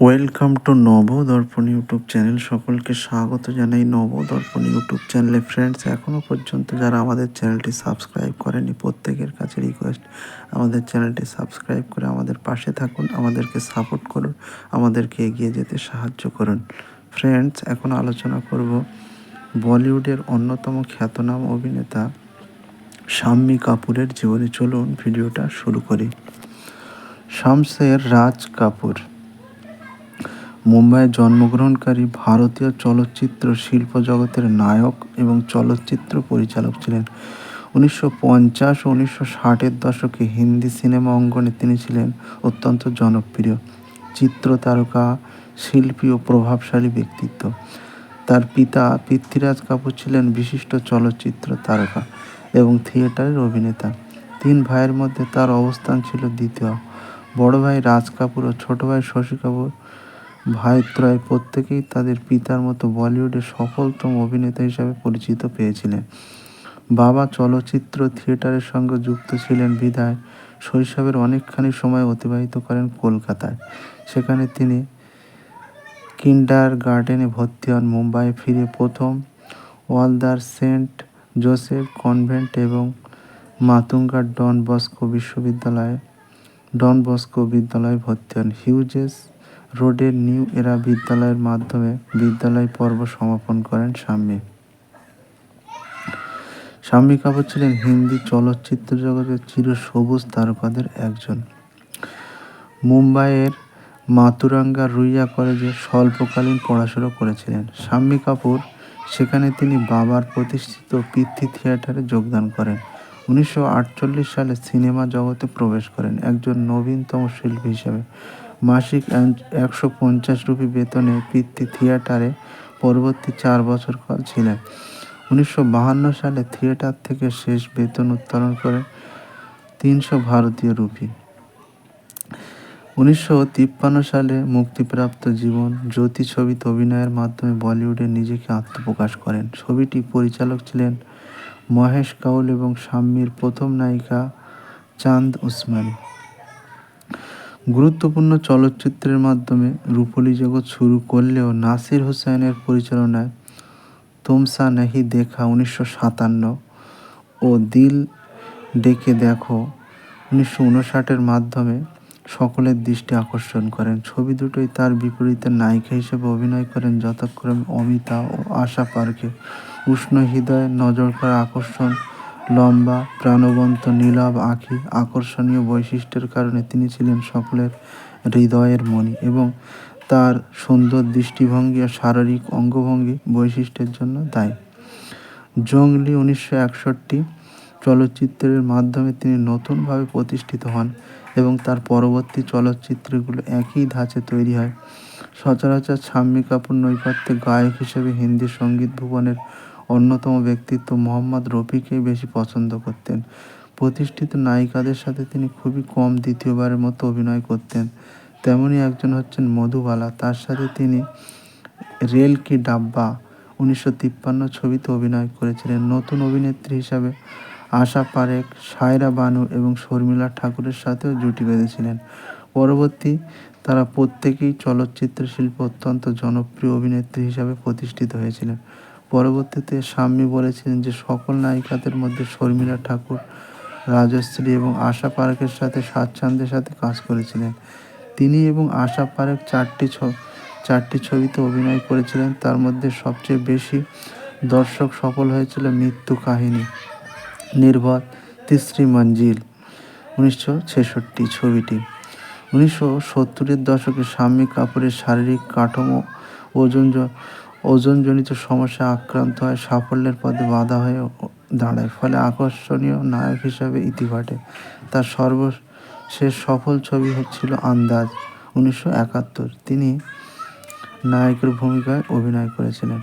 Welcome to Nabadarpan YouTube channel সকলকে স্বাগত জানাই নবদর্পণ ইউটিউব চ্যানেলে ফ্রেন্ডস এখনও পর্যন্ত যারা আমাদের চ্যানেলটি সাবস্ক্রাইব করেনি প্রত্যেকের কাছে রিকোয়েস্ট আমাদের চ্যানেলটি সাবস্ক্রাইব করে আমাদের পাশে থাকুন, আমাদেরকে সাপোর্ট করুন, আমাদেরকে এগিয়ে যেতে সাহায্য করুন। ফ্রেন্ডস এখন আলোচনা করব বলিউডের অন্যতম খ্যাতনাম অভিনেতা শাম্মী কাপুরের জীবনে। চলুন, ভিডিওটা শুরু করি। শামসের রাজ কাপুর। মুম্বাইয়ে জন্মগ্রহণকারী ভারতীয় চলচ্চিত্র শিল্প জগতের নায়ক এবং চলচ্চিত্র পরিচালক ছিলেন। উনিশশো পঞ্চাশ ও উনিশশো ষাটের দশকে হিন্দি সিনেমা অঙ্গনে তিনি ছিলেন অত্যন্ত জনপ্রিয়। চিত্র তারকা, শিল্পী ও প্রভাবশালী ব্যক্তিত্ব। তার পিতা পৃথ্বীরাজ কাপুর ছিলেন বিশিষ্ট চলচ্চিত্র তারকা এবং থিয়েটারের অভিনেতা। তিন ভাইয়ের মধ্যে তার অবস্থান ছিল দ্বিতীয়। বড় ভাই রাজ কাপুর ও ছোট ভাই শশী কাপুর ভাইত্রয় প্রত্যেকেই তাদের পিতার মতো বলিউডের সফলতম অভিনেতা হিসাবে পরিচিত পেয়েছিলেন। বাবা চলচ্চিত্র থিয়েটারের সঙ্গে যুক্ত ছিলেন বিধায়। শৈশবের অনেকখানি সময় অতিবাহিত করেন কলকাতায়। সেখানে তিনি কিন্ডার গার্ডেনে ভর্তি হন, মুম্বাই ফিরে প্রথম ওয়ালদার সেন্ট জোসেফ কনভেন্ট এবং মাতুঙ্গার ডন বস্কো বিশ্ববিদ্যালয়ে, ডন বস্কো বিদ্যালয়ে ভর্তি হন। হিউজেস রোডের নিউ এরা বিদ্যালয়ের মাধ্যমে বিদ্যালয় পর্ব সমাপন করেন স্বামী। স্বামী কাপুর ছিলেন হিন্দি চলচ্চিত্র জগতের চির সবুজ তারকাদের একজন। মুম্বাইয়ের মাতুরাঙ্গা রুইয়া কলেজে স্বল্পকালীন পড়াশুনো করেছিলেন। শাম্মী কাপুর সেখানে তিনি বাবার প্রতিষ্ঠিত পিতৃ থিয়েটারে যোগদান করেন। উনিশশো আটচল্লিশ সালে সিনেমা জগতে প্রবেশ করেন। একজন নবীনতম শিল্পী হিসেবে মাসিক একশো পঞ্চাশ রুপি বেতনে পিতৃ থিয়েটারে পরবর্তী চার বছর কাল ছিলেন। উনিশশো বাহান্ন সালে থিয়েটার থেকে শেষ বেতন উত্তোলন করেন তিনশো ভারতীয় রুপি। উনিশশো তিপ্পান্ন সালে মুক্তিপ্রাপ্ত জীবন জ্যোতি ছবিতে অভিনয়ের মাধ্যমে বলিউডে নিজেকে আত্মপ্রকাশ করেন। ছবিটি পরিচালক ছিলেন মহেশ কাউল এবং শাম্মীর প্রথম নায়িকা চাঁদ উসমানী। গুরুত্বপূর্ণ চলচ্চিত্রের মাধ্যমে রূপলী জগৎ শুরু করলেও নাসির হুসাইনের পরিচালনায় তোমসা নাহি দেখা উনিশশো সাতান্ন ও দিল ডেকে দেখো উনিশশো উনষাটের মাধ্যমে সকলের দৃষ্টি আকর্ষণ করেন। ছবি দুটোই তার বিপরীতে নায়িকা হিসেবে অভিনয় করেন যথাক্রমে অমিতা ও আশা পার্কে। উষ্ণ হৃদয়ে নজর করা আকর্ষণ লম্বা, প্রাণবন্ত, নীলাভ আঁখি, আকর্ষণীয় বৈশিষ্ট্যের কারণে তিনি ছিলেন সকলের হৃদয়ের মণি এবং তার সুন্দর দৃষ্টিভঙ্গি ও শারীরিক অঙ্গভঙ্গি বৈশিষ্ট্যের জন্য দায়ী। জংলি উনিশশো একষট্টি চলচ্চিত্রের মাধ্যমে তিনি নতুনভাবে প্রতিষ্ঠিত হন এবং তার পরবর্তী চলচ্চিত্রগুলো একই ধাঁচে তৈরি হয়। সচরাচর শাম্মী কাপুর নৈপথ্যে গায়ক হিসেবে হিন্দি সংগীত ভুবনের অন্যতম ব্যক্তিত্ব মোহাম্মদ রফিকেই বেশি পছন্দ করতেন। প্রতিষ্ঠিত নায়িকাদের সাথে তিনি খুবই কম দ্বিতীয়বারের মতো অভিনয় করতেন। তেমনই একজন হচ্ছেন মধুবালা। তার সাথে তিনি রেল কি ডাব্বা উনিশশো তিপ্পান্ন ছবিতে অভিনয় করেছিলেন। নতুন অভিনেত্রী হিসাবে আশা পারেখ সায়রা বানু এবং শর্মিলা ঠাকুরের সাথেও জুটি বেঁধেছিলেন। পরবর্তী তারা প্রত্যেকেই চলচ্চিত্র শিল্পে অত্যন্ত জনপ্রিয় অভিনেত্রী হিসাবে প্রতিষ্ঠিত হয়েছিলেন। পরবর্তীতে স্বামী বলেছিলেন যে, সকল নায়িকাদের মধ্যে শর্মিলা ঠাকুর, রাজশ্রী এবং আশা পারেখের সাথে স্বাচ্ছন্দ্যের সাথে কাজ করেছিলেন। তিনি এবং আশা পারেখ চারটি চারটি ছবিতে অভিনয় করেছিলেন। তার মধ্যে সবচেয়ে বেশি দর্শক সফল হয়েছিল মৃত্যু কাহিনী, নির্ভর তিসরি মঞ্জিল, উনিশশো ছেষট্টি ছবিটি। উনিশশো সত্তরের দশকে স্বামী কাপুরের শারীরিক কাঠামো, ওজন ওজনজনিত সমস্যা আক্রান্ত হয়, সাফল্যের পথে বাধা হয়ে দাঁড়ায়, ফলে আকর্ষণীয় নায়ক হিসাবে ইতি ঘটে। তার সর্বশেষ সফল ছবি হচ্ছিল আন্দাজ উনিশশো একাত্তর। তিনি নায়কের ভূমিকায় অভিনয় করেছিলেন।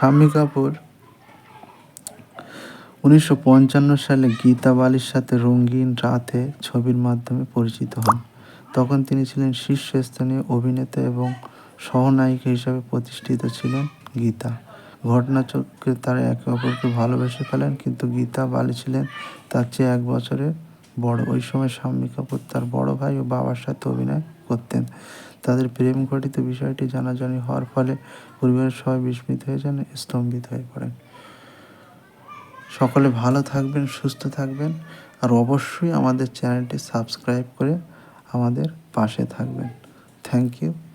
শাম্মী কাপুর উনিশশো পঞ্চান্ন সালে গীতা বালির সাথে রঙিন রাতে ছবির মাধ্যমে পরিচিত হন। তখন তিনি ছিলেন শীর্ষস্থানীয় অভিনেতা এবং সহনায়িকা হিসাবে প্রতিষ্ঠিত ছিলেন গীতা। ঘটনাচক্রে তারা একে অপরকে ভালোবেসে ফেলেন, কিন্তু গীতা বালি ছিলেন তার চেয়ে এক বছরের বড়। ওই সময় শাম্মী কাপুর তার বড় ভাই ও বাবার সাথে অভিনয় করতেন। তাদের প্রেম ঘটিত বিষয়টি জানাজানি হওয়ার ফলে পরিবারের সবাই বিস্মিত হয়ে যান স্তম্ভিত হয়ে পড়েন। সকলে ভালো থাকবেন, সুস্থ থাকবেন, আর অবশ্যই আমাদের চ্যানেলটি সাবস্ক্রাইব করে আমাদের পাশে থাকবেন। Thank you.